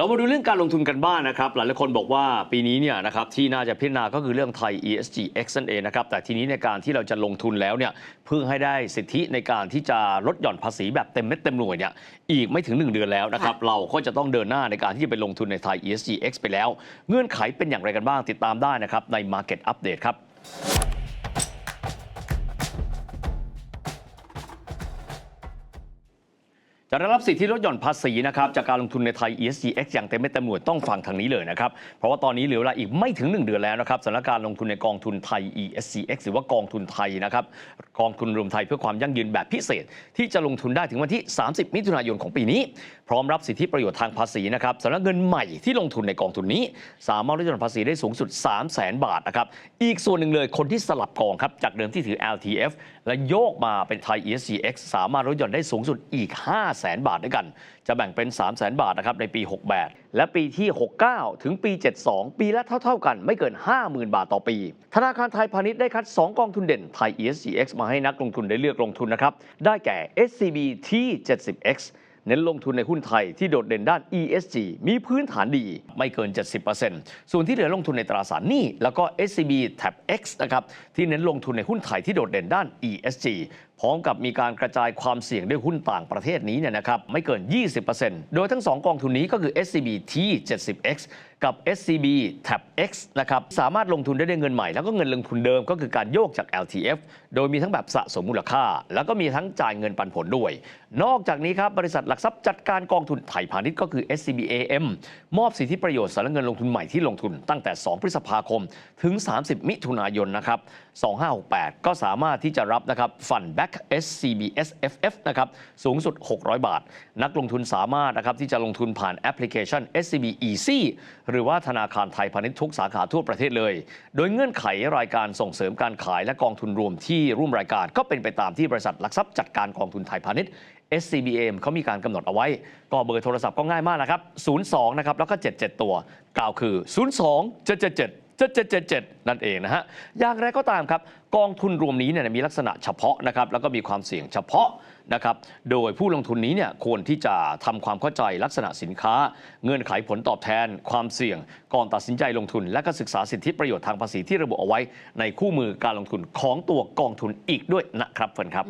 เรามาดูเรื่องการลงทุนกันบ้างนะครับ หลายๆคนบอกว่าปีนี้เนี่ยนะครับที่น่าจะพิจารณาก็คือเรื่องไทย ESGX นั่นเองนะครับ แต่ทีนี้ในการที่เราจะลงทุนแล้วเนี่ยเพื่อให้ได้สิทธิในการที่จะลดหย่อนภาษีแบบเต็มเม็ดเต็มหน่วยเนี่ยอีกไม่ถึง 1 เดือนแล้วนะครับ เราก็จะต้องเดินหน้าในการที่จะไปลงทุนในไทย ESGX ไปแล้ว เงื่อนไขเป็นอย่างไรกันบ้างติดตามได้นะครับใน Market Update ครับ จะได้รับสิทธิลดหย่อนภาษีนะครับจากการลงทุนในไทย ESGX อย่างเต็มเม็ดเต็มหน่วยต้องฟังทางนี้เลยนะครับ เพราะว่าตอนนี้เหลือเวลาอีกไม่ถึง 1 เดือนแล้วนะครับสำหรับการลงทุนในกองทุนไทย ESGX หรือว่ากองทุนไทยนะครับกองทุนรวมไทยเพื่อความยั่งยืนแบบพิเศษ ที่จะลงทุนได้ถึงวันที่ 30 มิถุนายนของปีนี้ พร้อมรับสิทธิประโยชน์ทางภาษีนะครับสำหรับเงินใหม่ที่ลงทุนในกองทุนนี้ สามารถลดหย่อนภาษีได้สูงสุด 3 0 0 0 0 0บาทนะครับอีกส่วนหนึ่งเลยคนที่สลับกองครับจากเดิมที่ถือ LTF และโยกมาเป็นไทย ESGX สามารถลดหย่อนได้สูงสุดอีก5 0 0 0 0 0บาทด้วยกัน จะแบ่งเป็น 3 0 0 0 0 0บาทนะครับในปี 68 และปีที่ 69 ถึงปี 72 ปีละเท่า ๆกันไม่เกิน 50,000 บาทต่อปี ธนาคารไทยพาณิชย์ได้คัด 2 กองทุนเด่นไทย ESGX มาให้นักลงทุนได้เลือกลงทุนนะครับได้แก่ SCB T70X เน้นลงทุนในหุ้นไทยที่โดดเด่นด้าน ESG มีพื้นฐานดีไม่เกิน 70%ส่วนที่เหลือลงทุนในตราสารหนี้แล้วก็ SCB Tab X นะครับที่เน้นลงทุนในหุ้นไทยที่โดดเด่นด้าน ESG พร้อมกับมีการกระจายความเสี่ยงด้วยหุ้นต่างประเทศนี้เนี่ยนะครับไม่เกิน 20%โดยทั้ง 2 กองทุนนี้ก็คือ SCB T70X กับ SCB Tab X นะครับสามารถลงทุนได้ด้วยเงินใหม่ แล้วก็เงินลงทุนเดิมก็คือการโยกจาก LTF โดยมีทั้งแบบสะสมมูลค่า แล้วก็มีทั้งจ่ายเงินปันผลด้วย นอกจากนี้ครับบริษัทหลักทรัพย์จัดการกองทุนไทยพาณิชย์ก็คือ SCBAM มอบสิทธิประโยชน์สำหรับเงินลงทุนใหม่ที่ลงทุนตั้งแต่ 2 พฤษภาคม ถึง 30 มิถุนายนนะครับ2568 ก็สามารถที่จะรับนะครับฟันแบ Back SCBSFF นะครับสูงสุด 600 บาท นักลงทุนสามารถนะครับที่จะลงทุนผ่านแอปพลิเคชัน SCB Easy หรือว่าธนาคารไทยพาณิชย์ทุกสาขาทั่วประเทศเลย โดยเงื่อนไขรายการส่งเสริมการขายและกองทุนรวมที่ร่วมรายการ ก็เป็นไปตามที่บริษัทหลักทรัพย์จัดการกองทุนไทยพาณิชย์ SCBM เขามีการกำหนดเอาไว้ ก็เบอร์โทรศัพท์ก็ง่ายมากนะครับ 02 นะครับ แล้วก็ 77 ตัว กล่าวคือ 02 777 7777 นั่นเองนะฮะ อย่างไรก็ตามครับ กองทุนรวมนี้เนี่ยมีลักษณะเฉพาะนะครับ แล้วก็มีความเสี่ยงเฉพาะนะครับ โดยผู้ลงทุนนี้เนี่ยควรที่จะทำความเข้าใจลักษณะสินค้า เงื่อนไขผลตอบแทน ความเสี่ยง ก่อนตัดสินใจลงทุน และก็ศึกษาสิทธิประโยชน์ทางภาษีที่ระบุเอาไว้ในคู่มือการลงทุนของตัวกองทุนอีกด้วยนะครับเฟิร์นครับ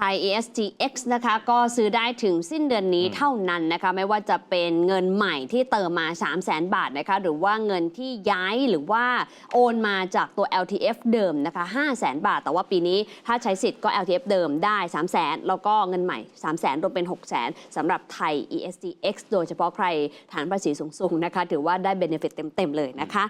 ไทย ESGX นะคะก็ซื้อได้ถึงสิ้นเดือนนี้เท่านั้นนะคะไม่ว่าจะเป็นเงินใหม่ที่เติมมา 3 0 0แสนบาทนะคะหรือว่าเงินที่ย้ายหรือว่าโอนมาจากตัว LTF เดิมนะคะ5 0 0แสนบาท แต่ว่าปีนี้ถ้าใช้สิทธิ์ก็ LTF เดิมได้ 3 0 0แสนแล้วก็เงินใหม่ 3 0 0แสนรวมเป็น 6 0แสนสำหรับไทย ESGX โดยเฉพาะใครฐานภาษีสูงๆนะคะถือว่าได้เบนฟิตเต็มๆเลยนะคะ